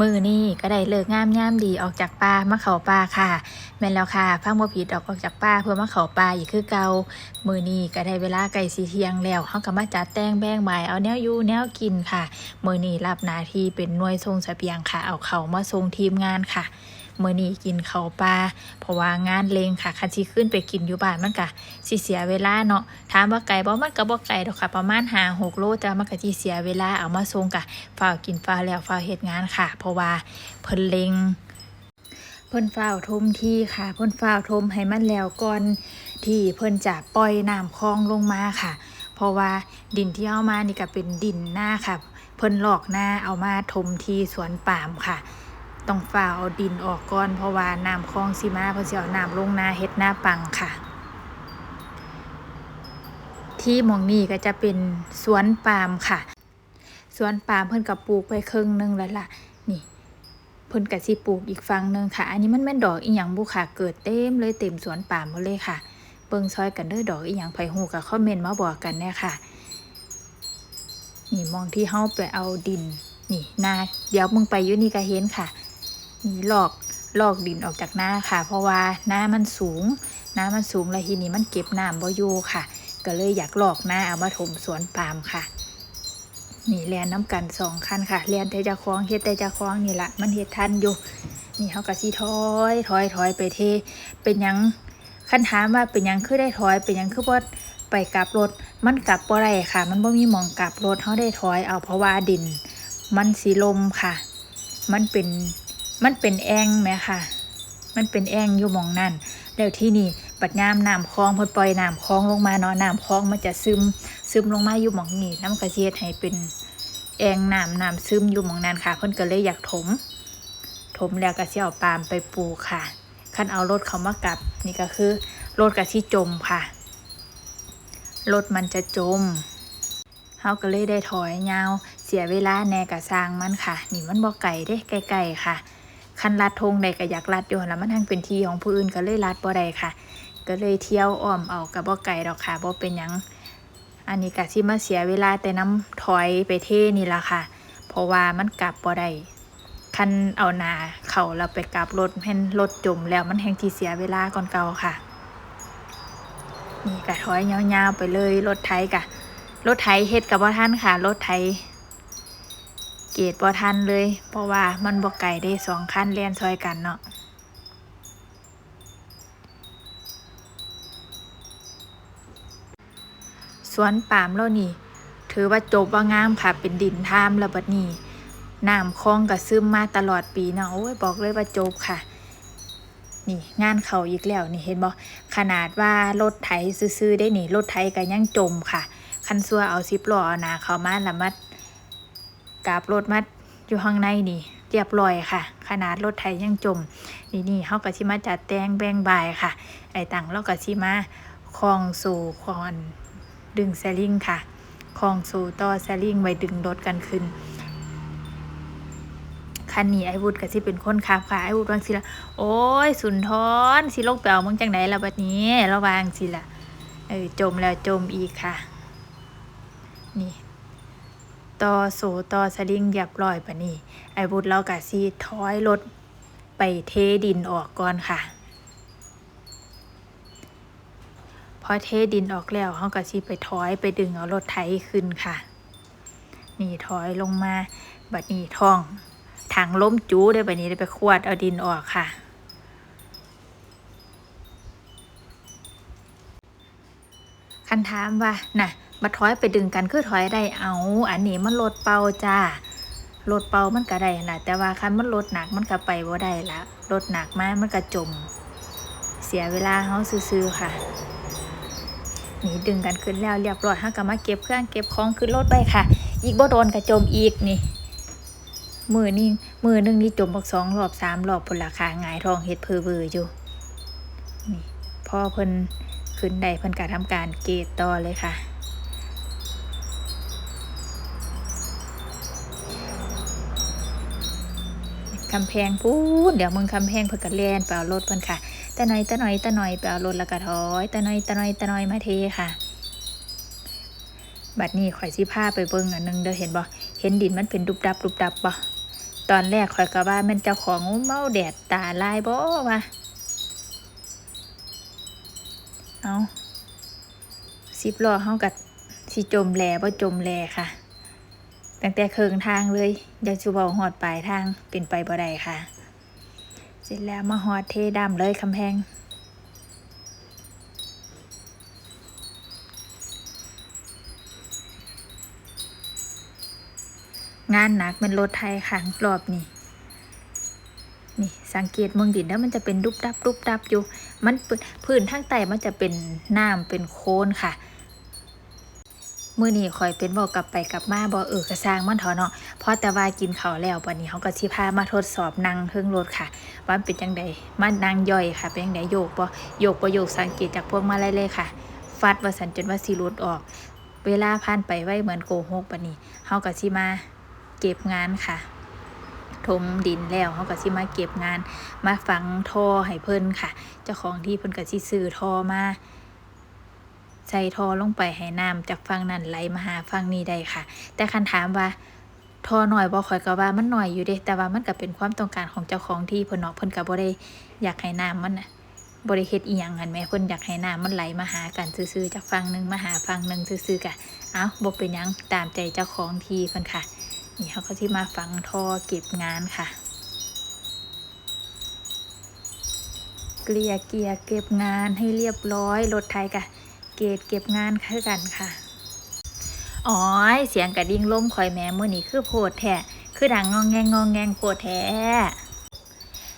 มือนี่ก็ได้เลิกงามย่ามดีออกจากป่ามาเขาป่าค่ะแม่นแล้วค่ะพังบ่ผิดออกออกจากป่าเพื่อมาเขาป่าอีกคือเก่ามือนี่ก็ได้เวลาไก่สีเทียงแล้วเฮาก็มาจัดแต่งแบ่งใบเอาแนวอยู่แนวกินค่ะ มือนี่รับหน้าที่เป็นหน่วยทรงเสบียงค่ะ เอาเขามาทรงทีมงานค่ะ เมื่อนี้กินเขาปลาเพราะว่างานเลงค่ะคันสิขึ้นไปกินอยู่บ้านมันกะสิเสียเวลาเนาะถามว่าไก่บ่มันก็บ่ไก่ดอกค่ะ ประมาณ5 6โลแต่มันก็สิเสียเวลาเอามาส่งกะฝ้ากินฝ้าแล้วฝ้าเฮ็ดงานค่ะ เพราะว่าเพิ่นเลงเพิ่นฝ้าวทมที่ค่ะ เพิ่นฝ้าวทมให้มันแล้วก่อนที่เพิ่นจะปล่อยน้ำคลองลงมาค่ะ เพราะว่าดินที่เอามานี่ก็เป็นดินหน้าค่ะ เพิ่นหลอกหน้าเอามาถมที่สวนปาล์มค่ะ ต้องฝ่าเอาดินออกก่อน เพราะว่าน้ำคลองสีมาเพราะสิเอาน้ำลงนาเฮ็ดหน้าปังค่ะ ที่มองนี้ก็จะเป็นสวนปาล์มค่ะ สวนปาล์มเพิ่นก็ปลูกไปครึ่งหนึงแล้วล่ะ นี่เพิ่นก็สิปลูกอีกฝั่งหนึงค่ะ อันนี้มันแม่นดอกอีหยังบุค่ะ เกิดเต็มเลยเต็มสวนปาล์มหมดเลยค่ะ เบิ่งซอยกันเด้อดอกอีหยังไผฮู้ก็คอมเมนต์มาบอกกันแน่ค่ะ นี่มองที่เฮาไปเอาดินนี่นาเดี๋ยวมึงไปอยู่นี่ก็เห็นค่ะ นี่ลอกลอกดินออกจากหน้าค่ะ เพราะว่าหน้ามันสูง หน้ามันสูงแล้วทีนี้มันเก็บน้ำบ่อยู่ค่ะ ก็เลยอยากลอกหน้าเอามาถมสวนปาล์มค่ะ นี่แลนน้ำกันสองคันค่ะแลนแต่จะคล้องเฮ็ดแต่จะคล้องนี่ละมันเฮ็ดทันอยู่ นี่เขาก็สิถอยถอยถอยไปเท เป็นยังคันถามว่าเป็นยังคือได้ถอยเป็นยังคือบ่ไปกลับรถ มันกลับบ่ได้ค่ะ มันบ่มีหมองกลับรถเขาได้ถอยเอาเพราะว่าดิน มันสีลมค่ะ มันเป็น มันเป็นแองไหมค่ะ มันเป็นแองอยู่มองนั่นแล้วที่นี่ปัดยามน้ำคลองเพิ่นปล่อยน้ำคลองลงมาเนาะน้ำคลองมันจะซึมซึมลงมาอยู่มองนี้น้ำกระเจี๊ยดให้เป็นแองน้ำน้ำซึมอยู่มองนั้นค่ะ เพิ่นก็เลยอยากถม ถมแล้วก็สิเอาปาล์มไปปลูกค่ะคันเอารถเขามากลับ นี่ก็คือรถกะสิจมค่ะรถมันจะจมเฮาก็เลยได้ถอยยาว เสียเวลาแน่กะสร้างมันค่ะ นี่มันบ่ไก่เด้ไกลๆค่ะ คันลัดธงใดก็อยากลัดอยู่แล้วมันทั้งเป็นที่ของผู้อื่นก็เลยลัดบ่ได้ค่ะ ก็เลยเที่ยวอ้อมเอากับบ่ไก่ดอกค่ะบ่เป็นหยัง อันนี้ก็สิมาเสียเวลาแต่น้ำถอยไปเท่นี่ละค่ะ เพราะว่ามันกลับบ่ได้คันเอานาเข้าแล้วไปกลับรถแม่นรถจมแล้วมันแฮงที่เสียเวลาก่อนเก่าค่ะ นี่ก็ถอยยาวๆไปเลยรถไถกะรถไถเฮ็ดกับบ่ทันค่ะรถไถ เกตบ่ทันเลย เพราะว่ามันบ่ไกลได้สองคันเลียนซอยกันเนาะสวนปามแล้วนี่ ถือว่าจบว่างามค่ะ เป็นดินทามแล้วบัดนี้น้ำคลองก็ซึมมาตลอดปีเนาะโอ้ยบอกเลยว่าจบค่ะ นี่งานเขาอีกแล้วนี่เห็นบ่ขนาดว่ารถไถซื้อๆได้นี่รถไถก็ยังจมค่ะ คันซัวเอาซิปล้อเอาหนาเข้ามาล้วมัด กาบรถมัดอยู่ข้างในนี่เรียบร้อยค่ะ ขนาดรถไถยังจม นี่นี่เขาก็สิมาจัดแต่งแบ่งบายค่ะ ไอ้ตังเราก็สิมาคลองสู่คอนดึงแซลิงค่ะคลองสู่ต่อแซลิงไว้ดึงรถกันขึ้นคันนี้ไอ้วุฒก็สิเป็นคนขับค่ะไอ้วุฒวางสิละโอ้ยสุนทรสิลงไปเอามึงจังไหนละบัดนี้ระวางสิละเออจมแล้วจมอีกค่ะ นี่ ต่อโซต่อสลิงเรียบร้อยปะนี่ไอ้บุตรเรากะซีถอยรถไปเทดินออกก่อนค่ะ พอเทดินออกแล้วเขากะซีไปถอยไปดึงเอารถไถขึ้นค่ะ นี่ถอยลงมาบัดนี้ท้องถังล้มจูได้บัดนี้ได้ไปขวดเอาดินออกค่ะคันถามว่าน่ะ มาถอยไปดึงกันคือถอยได้เอา อันนี้มันรถเป่าจ้ารถเป่ามันก็ได้นะแต่ว่าคันมันรถหนักมันก็ไปบ่ได้ละรถหนักมากมันก็จม เสียเวลาเฮาซื้อๆค่ะนี่ดึงกันขึ้นแล้วเรียบร้อยเฮาก็มาเก็บเครื่องเก็บของขึ้นรถไปค่ะ อีกบ่โดนก็จมอีกนี่ มือนี่มือนึงนี่จมบักสองรอบสามรอบพุ่นราคาหงายทองเฮ็ดเพอเวอร์อยู่นี่พอเพิ่นขึ้นได้เพิ่นก็ทำการเกตต่อเลยค่ะ คำแพงพูดเดี๋ยวมึงคำแพงเพิ่นก็แลนไปเอารถเพิ่นค่ะตะหน่อยตะหน่อยตะหน่อยไปเอารถแล้วก็ถอยตะหน่อยตะหน่อยตะหน่อยมาเทค่ะ บัดนี้ข่อยสิพาไปเบิ่งอันหนึงเด้อเห็นบ่เห็นดินมันเป็นดุบดับดุบดับบ่ตอนแรกข่อยก็ว่ามันเจ้าของเมาแดดตาลายบ่วะเอาสิบล้อเฮากับสิจมแลบ่จมแลค่ะ ตั้งแต่เคิงทางเลยอยากสิเว้าฮอดปลายทางเป็นไปบ่ได้ค่ะ เสร็จแล้วมาฮอดเทดำเลยคำแพงงานหนักเป็นรถไทยขังรอบนี่ นี่สังเกตเมืองดินแล้วมันจะเป็นดุบดับดุบดับอยู่ มันพื้นทางใต้มันจะเป็นน้ำเป็นโคลนค่ะ มื่อนี้คอยเป็นบอกกลับไปกลับมาบอกเออกระซางมันเถอะเนาะเพราะแต่ว่ากินเขาวแล้ววันนี้เขาก็สิพามาทดสอบนั่งเครื่องรถค่ะ ว่ามันเป็นยังไงมันนั่งย่อยค่ะ เป็นยังไงโยกบ่โยกบ่โยกสังเกตจากพวกมาไล่เลยค่ะฟัดว่าสันจนว่าสีรุดออก เวลาผ่านไปไว้เหมือนโกหกปะนี้เขาก็สิมาเก็บงานค่ะถมดินแล้วเขาก็สิมาเก็บงาน มาฝังท่อให้เพิ่นค่ะ เจ้าของที่เพิ่นก็สิซื้อท่อมา ใส่ท่อลงไปให้น้ำจากฝั่งนั้นไหลมาหาฝั่งนี้ได้ค่ะ แต่คันถามว่าท่อหน่อยบ่ข่อยก็ว่ามันหน่อยอยู่เด้แต่ว่ามันก็เป็นความต้องการของเจ้าของที่เพิ่นเนาะเพิ่นก็บ่ได้อยากให้น้ำมันน่ะบ่ได้เฮ็ดอีหยังหั่นแหมเพิ่นอยากให้น้ำมันไหลมาหากันซื่อๆจากฝั่งหนึ่งมาหาฝั่งหนึ่งซื่อๆกะเอ้าบ่เป็นหยังตามใจเจ้าของที่เพิ่นค่ะ นี่เขาก็สิมาฝังท่อเก็บงานค่ะ เกลี่ยเกียเก็บงานให้เรียบร้อยรถไทยกะ เกตเก็บงานคือกันค่ะอ๋อเสียงกระดิ่งล่มคอยแม่มือนี้คือโพดแท้คือดังงองแงงงองแงงโพดแท้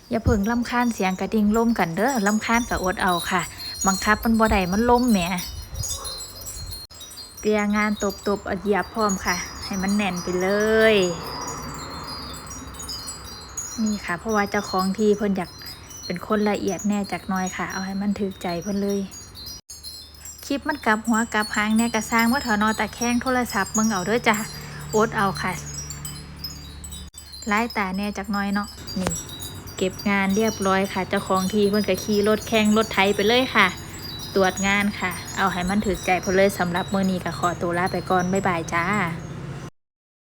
อย่าเพิ่งลำคาญเสียงกระดิ่งล่มกันเด้อลำคาญกับอดเอาค่ะ บังคับมันบ่ได้มันล่มแหมเกลียงานตบตบๆอาเหยียบพร้อมค่ะ ให้มันแน่นไปเลย นี่ค่ะ เพราะว่าเจ้าของที่เพิ่นอยากเป็นคนละเอียดแน่จากน้อยค่ะ เอาให้มันถึกใจเพิ่นเลย ลิปมันกลับหัวกลับหางเนี่ยกระสร้างว่าถอนอตะแคงโทรศัพท์มึงเอาเด้อจ้ะโอดเอาค่ะไล่ตาเนี่ยจากน้อยเนาะนี่ เก็บงานเรียบร้อยค่ะ เจ้าของทีเพิ่นก็ขี่รถแข่งรถไทยไปเลยค่ะ ตรวจงานค่ะ เอาให้มันถือใจเพิ่นเลยสำหรับมื้อนี้ก็ขอตัวลาไปก่อนบ๊ายบายจ้า